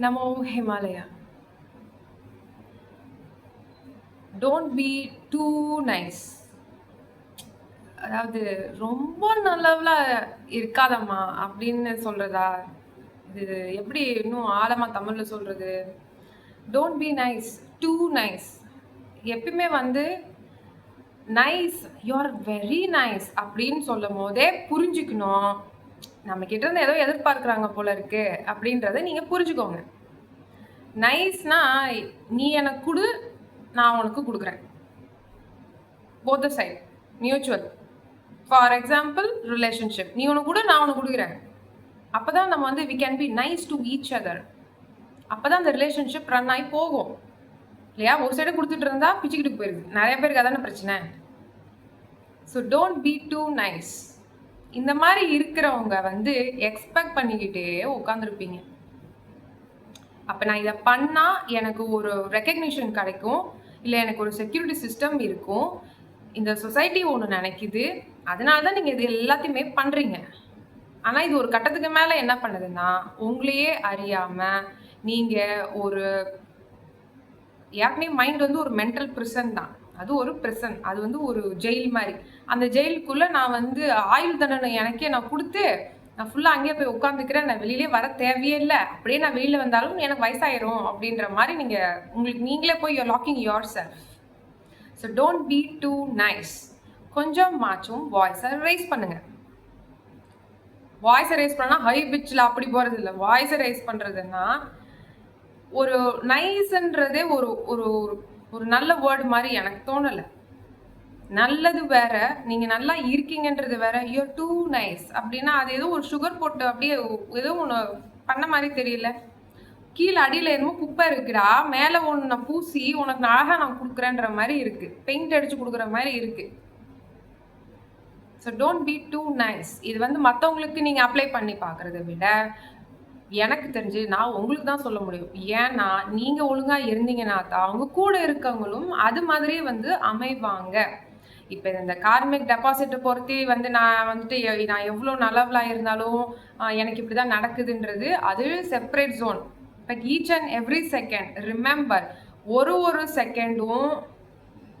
Namo Himalaya. Don't be too nice அதாவது ரொம்ப நல்லவளாக இருக்காதம்மா அப்படின்னு சொல்கிறதா இது எப்படி இன்னும் ஆழமாக தமிழில் சொல்கிறது don't be nice too nice எப்பயுமே வந்து நைஸ் யூஆர் வெரி நைஸ் அப்படின்னு சொல்லும் போதே புரிஞ்சுக்கணும். நம்ம கிட்ட இருந்து ஏதோ எதிர்பார்க்குறாங்க போல இருக்கு அப்படின்றத நீங்க புரிஞ்சுக்கோங்க. நைஸ்னா நீ எனக்கு கொடு நான் உனக்கு கொடுக்குறேன். Both side mutual for example relationship நீ உனக்கு கொடு நான் உனக்கு கொடுக்குறேன். அப்போ தான் நம்ம வந்து we can be nice to each other அப்போ தான் அந்த ரிலேஷன்ஷிப் ரன் ஆகி போகும். இல்லையா? ஒரு சைடு கொடுத்துட்டு இருந்தா பிச்சுக்கிட்டு போயிருது. நிறைய பேருக்கு அதான பிரச்சனை? So don't be too nice இந்த மாதிரி இருக்கிறவங்க வந்து எக்ஸ்பெக்ட் பண்ணிக்கிட்டே உட்காந்துருப்பீங்க அப்போ நான் இதை பண்ணால் எனக்கு ஒரு ரெக்கக்னிஷன் கிடைக்கும். இல்லை எனக்கு ஒரு செக்யூரிட்டி சிஸ்டம் இருக்கும். இந்த சொசைட்டி ஒன்று நினைக்குது. அதனால தான் நீங்கள் இது எல்லாத்தையுமே பண்ணுறீங்க ஆனால் இது ஒரு கட்டத்துக்கு மேலே என்ன பண்ணுதுன்னா உங்களையே அறியாமல் நீங்கள் ஒரு ஏற்கனவே மைண்ட் வந்து ஒரு மென்டல் ப்ரிசன் தான். அது ஒரு பிரசன் அது வந்து ஒரு ஜெயில் மாதிரி. அந்த ஜெயிலுக்குள்ளே நான் வந்து ஆயுள் தண்டனை எனக்கே நான் கொடுத்து நான் ஃபுல்லாக அங்கேயே போய் உட்காந்துக்கிறேன் நான் வெளியிலே வர தேவையே இல்லை. அப்படியே நான் வெளியில் வந்தாலும் எனக்கு வயசாயிரும் அப்படின்ற மாதிரி நீங்கள் உங்களுக்கு நீங்களே போய் your locking yourself so don't be too nice கொஞ்சம் மாச்சும் வாய்ஸை ரைஸ் பண்ணுங்க. வாய்ஸை ரைஸ் பண்ணால் ஹை பிச்சில் அப்படி போகிறது இல்லை. வாய்ஸை ரைஸ் பண்ணுறதுன்னா ஒரு நைஸ்ன்றதே ஒரு ஒரு ஒரு- நல்ல வேர்டு மாதிரி எனக்கு தோணலை. நல்லது வேற நீங்க நல்லா இருக்கீங்கன்றது வேற யூர் டூ நைஸ் அப்படின்னா அது ஏதோ ஒரு சுகர் போட்டு அப்படியே ஏதோ ஒன்று பண்ண மாதிரி தெரியல. கீழே அடியில் என்னமோ குப்பை இருக்குடா மேலே ஒன்று நான் பூசி உனக்கு நான் நான் கொடுக்குறேன்ற மாதிரி இருக்கு. பெயிண்ட் அடிச்சு கொடுக்குற மாதிரி இருக்கு. So don't be too nice இது வந்து மற்றவங்களுக்கு நீங்கள் அப்ளை பண்ணி பார்க்குறத விட எனக்கு தெரிஞ்சு நான் உங்களுக்கு தான் சொல்ல முடியும். ஏன்னா நீங்கள் ஒழுங்காக இருந்தீங்கன்னா தான் அவங்க கூட இருக்கவங்களும் அது மாதிரியே வந்து அமைவாங்க. இப்போ இந்த கார்மிக் டெபாசிட்டை பொறுத்தி வந்து நான் வந்துட்டு எ- நான் எவ்வளோ நல்லவளாக இருந்தாலும் எனக்கு இப்படி தான் நடக்குதுன்றது அது separate zone but each and every second remember ஒரு ஒரு செகண்டும்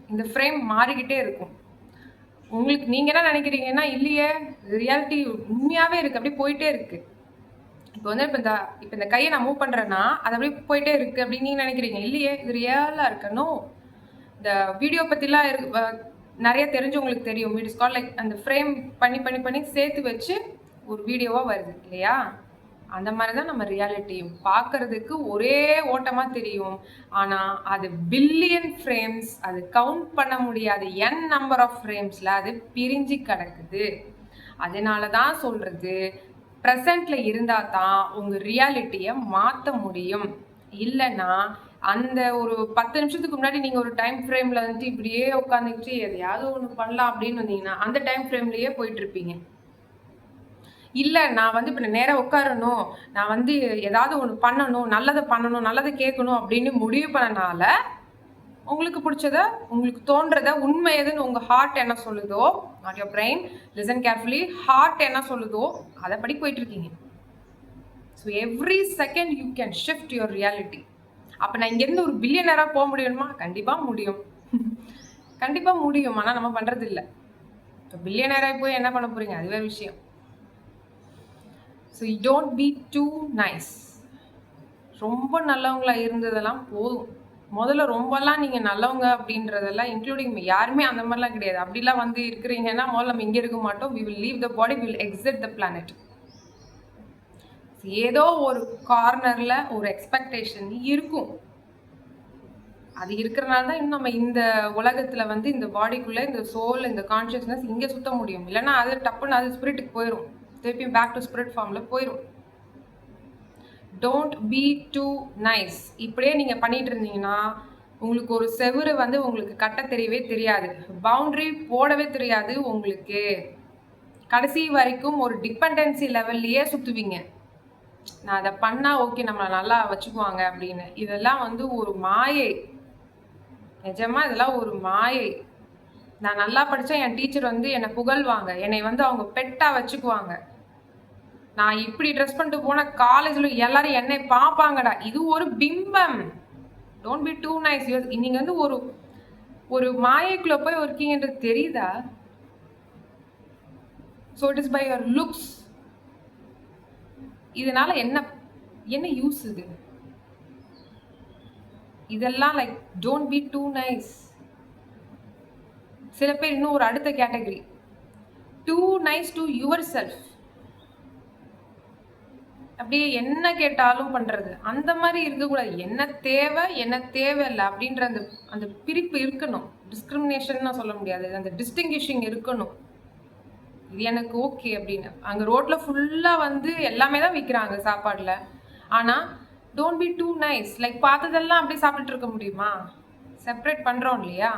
இந்த ஃப்ரேம் மாறிக்கிட்டே இருக்கும். உங்களுக்கு நீங்கள் என்ன நினைக்கிறீங்கன்னா இல்லையே ரியாலிட்டி உண்மையாகவே இருக்குது அப்படியே போயிட்டே இருக்குது இப்போ வந்து இப்போ இந்த இப்போ இந்த கையை நான் மூவ் பண்ணுறேன்னா அது அப்படியே போயிட்டே இருக்கு அப்படின்னு நீங்கள் நினைக்கிறீங்க? இல்லையே இது ரியலாக இருக்கணும் இந்த வீடியோ பற்றிலாம் இரு நிறைய தெரிஞ்சவங்களுக்கு தெரியும். வீடியோ கால் லைக் அந்த ஃப்ரேம் பண்ணி பண்ணி பண்ணி சேர்த்து வச்சு ஒரு வீடியோவாக வருது இல்லையா? அந்த மாதிரி தான் நம்ம ரியாலிட்டியும் பார்க்கறதுக்கு ஒரே ஓட்டமாக தெரியும். ஆனால் அது பில்லியன் ஃப்ரேம்ஸ் அது கவுண்ட் பண்ண முடியாத என் நம்பர் ஆஃப் ஃப்ரேம்ஸில் அது பிரிஞ்சு கிடக்குது. அதனால தான் சொல்கிறது ப்ரெசண்ட்ல இருந்தால் தான் உங்கள் ரியாலிட்டியை மாற்ற முடியும். இல்லைன்னா அந்த ஒரு பத்து நிமிஷத்துக்கு முன்னாடி நீங்கள் ஒரு டைம் ஃப்ரேம்ல வந்துட்டு இப்படியே உட்காந்துக்கிட்டு எதையாவது ஒன்று பண்ணலாம் அப்படின்னு வந்தீங்கன்னா அந்த டைம் ஃப்ரேம்லேயே போயிட்டு இருப்பீங்க இல்லை நான் வந்து இப்போ நேராக உட்காரணும் நான் வந்து ஏதாவது ஒன்று பண்ணணும் நல்லதை பண்ணணும் நல்லதை கேட்கணும் அப்படின்னு முடிவு பண்ணனால உங்களுக்கு பிடிச்சத உங்களுக்கு தோன்றத உண்மை எதுன்னு உங்க ஹார்ட் என்ன சொல்லுதோ not your brain listen carefully heart என்ன சொல்லுதோ அதை படி போயிட்டு இருக்கீங்க. So every second you can shift your reality அப்போ நான் இங்கேருந்து ஒரு பில்லியனராக போக முடியுமா? கண்டிப்பாக முடியும். கண்டிப்பாக முடியும். ஆனால் நம்ம பண்ணுறது இல்லை இப்போ பில்லியனராக போய் என்ன பண்ண போறீங்க? அது வேறு விஷயம். So you don't be too nice ரொம்ப நல்லவங்களாக இருந்ததெல்லாம் போதும். முதல்ல ரொம்பலாம் நீங்கள் நல்லவங்க அப்படின்றதெல்லாம் இன்க்ளூடிங் யாருமே அந்த மாதிரிலாம் கிடையாது. அப்படிலாம் வந்து இருக்கிறீங்கன்னா முதல்ல நம்ம இங்கே இருக்க மாட்டோம். We will leave the body will exit the planet ஏதோ ஒரு கார்னரில் ஒரு எக்ஸ்பெக்டேஷன் இருக்கும். அது இருக்கிறனால தான் இன்னும் நம்ம இந்த உலகத்தில் வந்து இந்த பாடிக்குள்ளே இந்த சோல் இந்த கான்ஷியஸ்னஸ் இங்கே சுத்த முடியும். இல்லைன்னா அது டப்புன்னு அது ஸ்பிரிட்டுக்கு போயிடும் திருப்பியும் பேக் டு ஸ்பிரிட் ஃபார்மில் போயிடும் டோன்ட் பி டூ நைஸ் இப்படியே நீங்கள் பண்ணிட்டு இருந்தீங்கன்னா உங்களுக்கு ஒரு செவுரு வந்து உங்களுக்கு கட்ட தெரியவே தெரியாது. பவுண்ட்ரி போடவே தெரியாது உங்களுக்கு. கடைசி வரைக்கும் ஒரு டிபெண்டன்சி லெவல்லையே சுற்றுவீங்க நான் அதை பண்ணால் ஓகே நம்மளை நல்லா வச்சுக்குவாங்க அப்படின்னு. இதெல்லாம் வந்து ஒரு மாயை. நிஜமாக இதெல்லாம் ஒரு மாயை. நான் நல்லா படித்தா என் டீச்சர் வந்து என்னை புகழ்வாங்க. என்னை வந்து அவங்க பெட்டாக வச்சுக்குவாங்க. நான் இப்படி ட்ரெஸ் பண்ணிட்டு போன காலேஜில் எல்லாரும் என்னை பார்ப்பாங்கடா. இது ஒரு பிம்பம். டோன்ட் பி டூ நைஸ் நீங்கள் வந்து ஒரு ஒரு மாயைக்குள்ளே போய் இருக்கீங்கன்றது தெரியுதா? So it is by your looks இதனால என்ன என்ன யூஸ் இது? இதெல்லாம் like don't be too nice சில பேர் இன்னும் ஒரு அடுத்த category too nice to yourself அப்படியே என்ன கேட்டாலும் பண்றது. அந்த மாதிரி இருக்கக்கூடாது. என்ன தேவை என்ன தேவையில்லை அப்படின்ற அந்த அந்த பிரிப்பு இருக்கணும். டிஸ்கிரிமினேஷன் சொல்ல முடியாது. அந்த டிஸ்டிங்கிஷிங் இருக்கணும். இது எனக்கு ஓகே அப்படின்னு. அங்கே ரோட்டில் ஃபுல்லாக வந்து எல்லாமே தான் விற்கிறாங்க சாப்பாடில். ஆனால் don't be too nice like பார்த்ததெல்லாம் அப்படியே சாப்பிட்டுட்டு இருக்க முடியுமா? செப்பரேட் பண்ணுறோம் இல்லையா?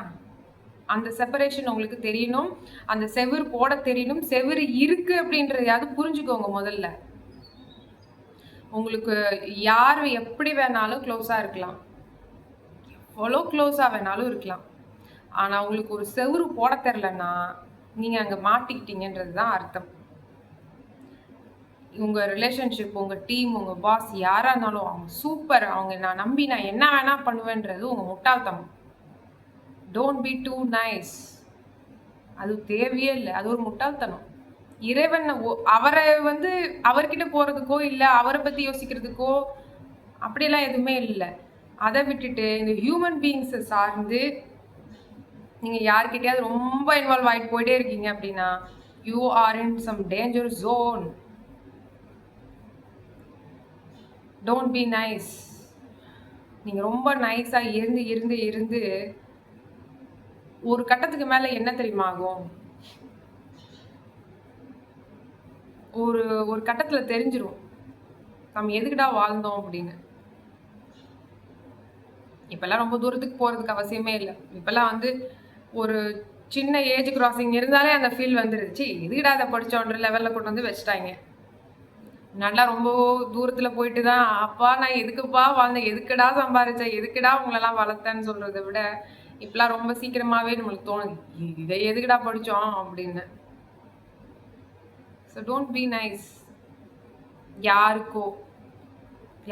அந்த செப்பரேஷன் உங்களுக்கு தெரியணும். அந்த செவுரு போட தெரியணும். செவுரு இருக்குது அப்படின்றதையாவது புரிஞ்சுக்கோங்க முதல்ல. உங்களுக்கு யார் எப்படி வேணாலும் க்ளோஸாக இருக்கலாம். எவ்வளோ க்ளோஸாக வேணாலும் இருக்கலாம். ஆனால் உங்களுக்கு ஒரு செவுரு போட தெரிலன்னா நீங்கள் அங்கே மாட்டிக்கிட்டீங்கன்றது தான் அர்த்தம். உங்கள் ரிலேஷன்ஷிப் உங்கள் டீம் உங்கள் பாஸ் யாராக இருந்தாலும் அவங்க சூப்பர் அவங்க நான் நம்பி நான் என்ன வேணால் பண்ணுவேன்றது உங்கள் முட்டாள்தனம். டோன்ட் பி டூ நைஸ் அது தேவையே இல்லை. அது ஒரு முட்டாள்தனம். இறைவன் அவரை வந்து அவர்கிட்ட போகிறதுக்கோ இல்லை அவரை பற்றி யோசிக்கிறதுக்கோ அப்படியெல்லாம் எதுவுமே இல்லை. அதை விட்டுட்டு இந்த ஹியூமன் பீயிங்ஸை சார்ந்து நீங்கள் யார்கிட்டயாவது ரொம்ப இன்வால்வ் ஆகிட்டு போயிட்டே இருக்கீங்க அப்படின்னா you are in some danger zone don't be nice நீங்கள் ரொம்ப நைஸாக இருந்து இருந்து இருந்து ஒரு கட்டத்துக்கு மேலே என்ன தெரியுமா ஆகும்? ஒரு ஒரு கட்டத்தில் தெரிஞ்சிரும். நம்ம எதுக்குடா வாழ்ந்தோம் அப்படின்னு. இப்போல்லாம் ரொம்ப தூரத்துக்கு போகிறதுக்கு அவசியமே இல்லை. இப்போல்லாம் வந்து ஒரு சின்ன ஏஜ் கிராசிங் இருந்தாலே அந்த ஃபீல் வந்துருச்சு எதுக்குடா அதை படித்தோன்ற லெவலில் கொண்டு வந்து வச்சுட்டாங்க. நல்லா ரொம்ப தூரத்தில் போயிட்டு தான் அப்பா நான் எதுக்குப்பா வாழ்ந்தேன்? எதுக்குடா சம்பாரிச்சேன்? எதுக்குடா உங்களெல்லாம் வளர்த்தேன்னு சொல்கிறத விட இப்பெல்லாம் ரொம்ப சீக்கிரமாகவே நம்மளுக்கு தோணுது. இதை எதுக்குடா படித்தோம் அப்படின்னு. ஸோ டோன்ட் பி நைஸ் யாருக்கோ?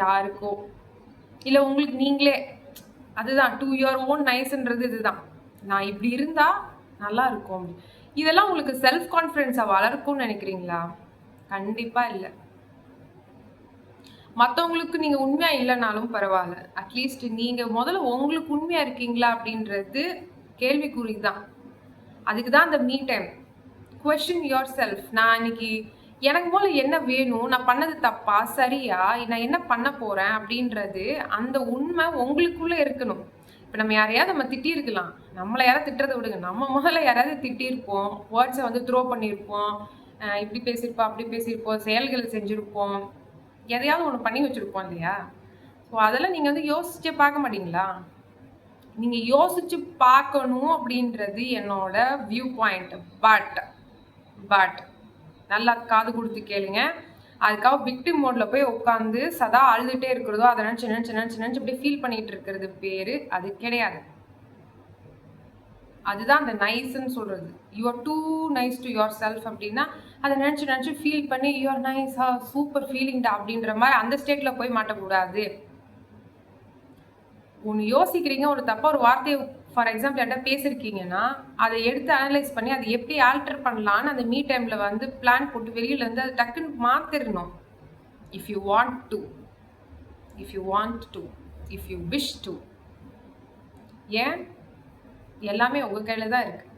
யாருக்கோ? இல்லை உங்களுக்கு நீங்களே அதுதான் டூ இயர் ஓன் நைஸ்ன்றது இதுதான். நான் இப்படி இருந்தால் நல்லா இருக்கும் இதெல்லாம் உங்களுக்கு செல்ஃப் கான்ஃபிடென்ஸை வளர்க்கும்னு நினைக்கிறீங்களா? கண்டிப்பாக இல்லை. மற்றவங்களுக்கு நீங்கள் உண்மையாக இல்லைனாலும் பரவாயில்ல. அட்லீஸ்ட் நீங்கள் முதல்ல உங்களுக்கு உண்மையாக இருக்கீங்களா அப்படின்றது கேள்விக்குறி தான். அதுக்கு தான் அந்த me time question your self நான் இன்னைக்கு எனக்கு போல என்ன வேணும்? நான் பண்ணது தப்பா? சரியா? நான் என்ன பண்ண போகிறேன் அப்படின்றது அந்த உண்மை உங்களுக்குள்ளே இருக்கணும். இப்போ நம்ம யாரையாவது நம்ம திட்டியிருக்கலாம். நம்மளை யாராவது திட்டுறதை விடுங்க. நம்ம முதல்ல யாராவது திட்டியிருப்போம். வேர்ட்ஸை வந்து த்ரோ பண்ணியிருப்போம். இப்படி பேசியிருப்போம் அப்படி பேசியிருப்போம். செயல்களை செஞ்சுருப்போம். எதையாவது ஒன்று பண்ணி வச்சுருப்போம் இல்லையா? ஸோ அதெல்லாம் நீங்கள் வந்து யோசிச்சே பார்க்க மாட்டீங்களா? நீங்கள் யோசிச்சு பார்க்கணும் அப்படின்றது என்னோட வியூ பாயிண்ட் பட் பட் நல்லா காது கொடுத்து கேளுங்க. அதுக்காக விக்டிம் மோட்ல போய் உட்காந்து சதா அழுதுகிட்டே இருக்கிறதோ அதை நினச்சி நினச்சி நினச்சி நினச்சி இப்படி ஃபீல் பண்ணிட்டு இருக்கிறது பேர் அது கிடையாது. அதுதான் அந்த நைஸ்ன்னு சொல்கிறது you are too nice to yourself அப்படின்னா அதை நினச்சி நினச்சி ஃபீல் பண்ணி யுவர் நைஸா சூப்பர் ஃபீலிங்டா அப்படின்ற மாதிரி அந்த ஸ்டேட்டில் போய் மாட்டக்கூடாது. ஒன்று யோசிக்கிறீங்க ஒரு தப்பாக ஒரு வார்த்தையை ஃபார் எக்ஸாம்பிள் என்கிட்ட பேசியிருக்கீங்கன்னா அதை எடுத்து அனலைஸ் பண்ணி அதை எப்படி ஆல்டர் பண்ணலான்னு அந்த மீ டைமில் வந்து பிளான் போட்டு வெளியிலேருந்து அதை டக்குன்னு மாற்றிடணும் if you want to if you want to if you wish to ஏன்? எல்லாமே உங்கள் கையில் தான் இருக்குது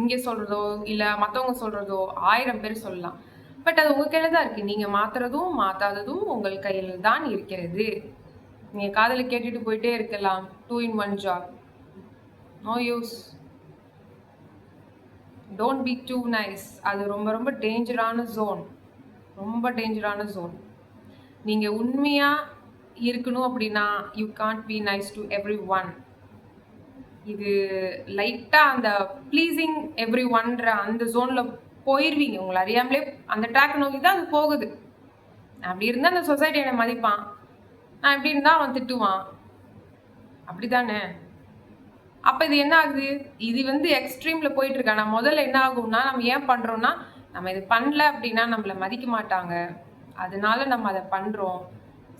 இங்கே சொல்கிறதோ இல்லை மற்றவங்க சொல்கிறதோ ஆயிரம் பேர் சொல்லலாம். பட் அது உங்கள் கையில் தான் இருக்குது நீங்கள் மாற்றுறதும் மாற்றாததும் உங்கள் கையில் தான் இருக்கிறது. நீங்கள் காதில் கேட்டுட்டு போயிட்டே இருக்கலாம். Two in one job no use don't be too nice அது ரொம்ப ரொம்ப டேஞ்சரான ஜோன் ரொம்ப டேஞ்சரான ஜோன் நீங்கள் உண்மையாக இருக்கணும் அப்படின்னா you can't be nice to everyone இது லைட்டாக அந்த ப்ளீஸிங் எவ்ரி ஒன்ற அந்த ஜோனில் போயிடுவீங்க உங்களை அறியாமலே அந்த ட்ராக் நோக்கி தான் அது போகுது. அப்படி இருந்தால் அந்த சொசைட்டி என்னை மதிப்பான். நான் இப்படி இருந்தால் அவன் திட்டுவான். அப்படிதானே அப்போ இது என்ன ஆகுது? இது வந்து எக்ஸ்ட்ரீமில் போயிட்டு இருக்கா? நான் முதல்ல என்ன ஆகும்னா நம்ம ஏன் பண்ணுறோம்னா நம்ம இது பண்ணல அப்படின்னா நம்மளை மதிக்க மாட்டாங்க. அதனால நம்ம அதை பண்ணுறோம்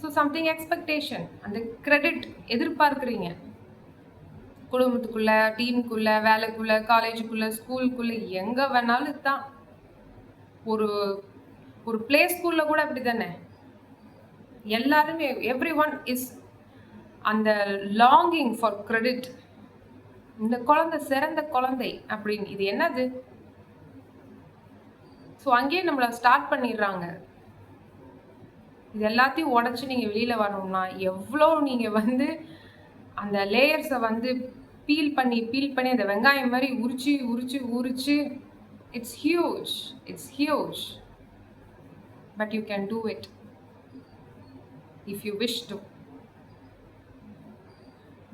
ஸோ சம்திங் எக்ஸ்பெக்டேஷன் அந்த கிரெடிட் எதிர்பார்க்குறீங்க. குடும்பத்துக்குள்ள டீமுக்குள்ள வேலைக்குள்ள காலேஜுக்குள்ள ஸ்கூலுக்குள்ள எங்கே வேணாலும் தான் ஒரு ஒரு ப்ளே ஸ்கூலில் கூட அப்படி தானே எல்லாருமே எவ்ரி ஒன் இஸ் அந்த லாங்கிங் ஃபார் கிரெடிட் இந்த குழந்தை சிறந்த குழந்தை அப்படின்னு. இது என்னது? ஸோ அங்கேயே நம்மளை ஸ்டார்ட் பண்ணிடுறாங்க. இது எல்லாத்தையும் உடச்சி நீங்கள் வெளியில் வரணும்னா எவ்வளோ நீங்கள் வந்து அந்த லேயர்ஸை வந்து பீல் பண்ணி பீல் பண்ணி அந்த வெங்காயம் மாதிரி உரிச்சு உரிச்சு உரிச்சு it's huge it's huge but you can do it if you wish to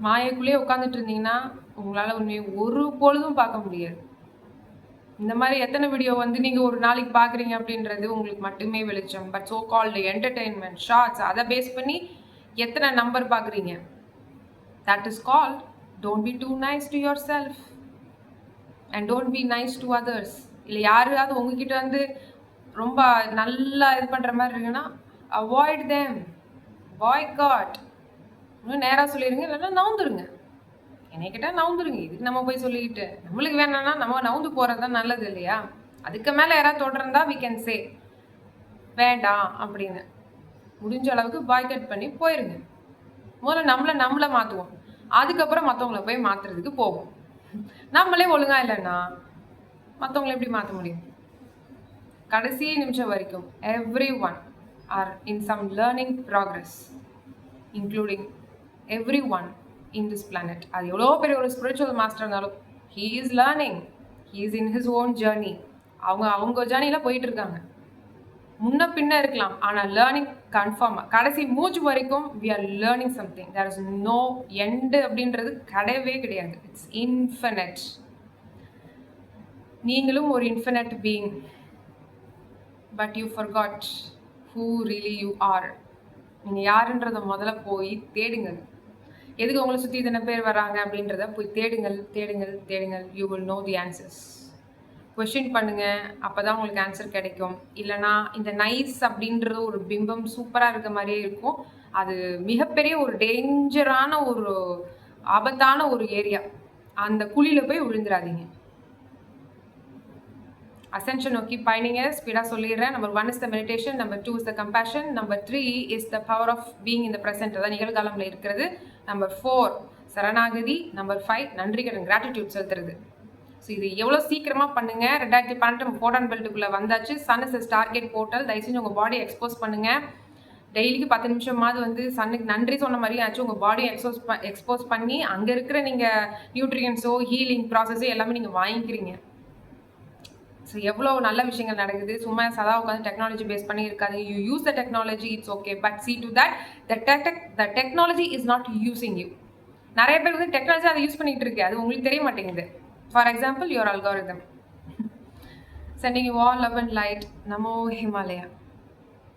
மாயக்குள்ளேயே உட்காந்துட்டு இருந்தீங்கன்னா உங்களால் உண்மையை ஒரு பொழுதும் பார்க்க முடியாது. இந்த மாதிரி எத்தனை வீடியோ வந்து நீங்கள் ஒரு நாளைக்கு பார்க்குறீங்க அப்படின்றது உங்களுக்கு மட்டுமே வெளிச்சம். But so called entertainment shorts அதை பேஸ் பண்ணி எத்தனை நம்பர் பார்க்குறீங்க? That is call don't be too nice to yourself and don't be nice to others இல்லை யாராவது உங்ககிட்ட வந்து ரொம்ப நல்லா இது பண்ணுற மாதிரி இருக்குன்னா அவாய்ட் தேம் பாய் காட் இன்னும் நேராக சொல்லிடுங்க இல்லைன்னா நவுந்துருங்க. என்னை கேட்டால் நவுந்துருங்க. இதுக்கு நம்ம போய் சொல்லிக்கிட்டு நம்மளுக்கு வேணாம்னா நம்ம நவுந்து போகிறது தான் நல்லது இல்லையா? அதுக்கு மேலே யாராவது தொடர்ந்தா வி கேன் சே வேண்டாம் அப்படின்னு. முடிஞ்ச அளவுக்கு பாய் கட் பண்ணி போயிருங்க. முதல்ல நம்மளை நம்மளை மாற்றுவோம் அதுக்கப்புறம் மற்றவங்கள போய் மாற்றுறதுக்கு போவோம். நம்மளே ஒழுங்காக இல்லைன்னா மற்றவங்கள எப்படி மாற்ற முடியும்? கடைசி நிமிஷம் வரைக்கும் everyone are in some learning progress including everyone in this planet அது எவ்வளோ பெரிய ஒரு ஸ்பிரிச்சுவல் மாஸ்டர் இருந்தாலும் he is learning he is in his own journey அவங்க அவங்க ஜேர்னியில் போயிட்டு இருக்காங்க. முன்ன பின்ன இருக்கலாம் ஆனால் லேர்னிங் கன்ஃபார்மாக கடைசி மூச்சு வரைக்கும் we are learning something there is no end அப்படின்றது கிடையவே கிடையாது. இட்ஸ் இன்ஃபினட் நீங்களும் ஒரு infinite being but you forgot who really you are நீங்கள் யாருன்றத முதல்ல போய் தேடுங்கள். எதுக்கு உங்களை சுற்றி இத்தனை பேர் வராங்க அப்படின்றத போய் தேடுங்கள் தேடுங்கள் தேடுங்கள். You will know the answers question பண்ணுங்கள் அப்போ தான் உங்களுக்கு ஆன்சர் கிடைக்கும். இல்லைனா இந்த நைஸ் அப்படின்றது ஒரு பிம்பம் சூப்பராக இருக்க மாதிரியே இருக்கும். அது மிகப்பெரிய ஒரு டேஞ்சரான ஒரு ஆபத்தான ஒரு ஏரியா அந்த குழியில் போய் விழுந்துடாதீங்க அசென்ஷன் நோக்கி பயணிங்க ஸ்பீடாக சொல்லிடுறேன். Number one is the meditation number two is the compassion number three is the power of being இந்த ப்ரெசென்ட் அதான் நிகழ்காலமில் இருக்கிறது. நம்பர் ஃபோர் சரணாகதி. நம்பர் ஃபைவ் நன்றி கடன் கிராட்டிடியூட் செலுத்துறது. ஸோ இது எவ்வளோ சீக்கிரமாக பண்ணுங்கள் ரெண்டாயிரத்தி பன்னெண்டு நம்ம பெல்ட்டுக்குள்ளே வந்தாச்சு. சன் இஸ் டார்கெட் போர்ட்டல் தயவுசெஞ்சு உங்கள் பாடியை எக்ஸ்போஸ் பண்ணுங்கள் டெய்லிக்கு பத்து நிமிஷமாவது வந்து சன்னுக்கு நன்றி சொன்ன மாதிரி ஆச்சு. உங்கள் பாடியை எக்ஸ்போஸ் எக்ஸ்போஸ் பண்ணி அங்கே இருக்கிற நீங்கள் நியூட்ரியன்ஸோ ஹீலிங் ப்ராசஸோ எல்லாமே நீங்கள் வாங்கிக்கிறீங்க. ஸோ எவ்வளோ நல்ல விஷயங்கள் நடக்குது? சும்மா சதா உட்காந்து டெக்னாலஜி பேஸ் பண்ணி இருக்காது. You use the technology it's okay but see to that the tech the technology is not using you நிறைய பேர் வந்து டெக்னாலஜி அதை யூஸ் பண்ணிட்டு இருக்கு அது உங்களுக்கு தெரிய மாட்டேங்குது. For example your algorithm sending you love and light Namo Himalaya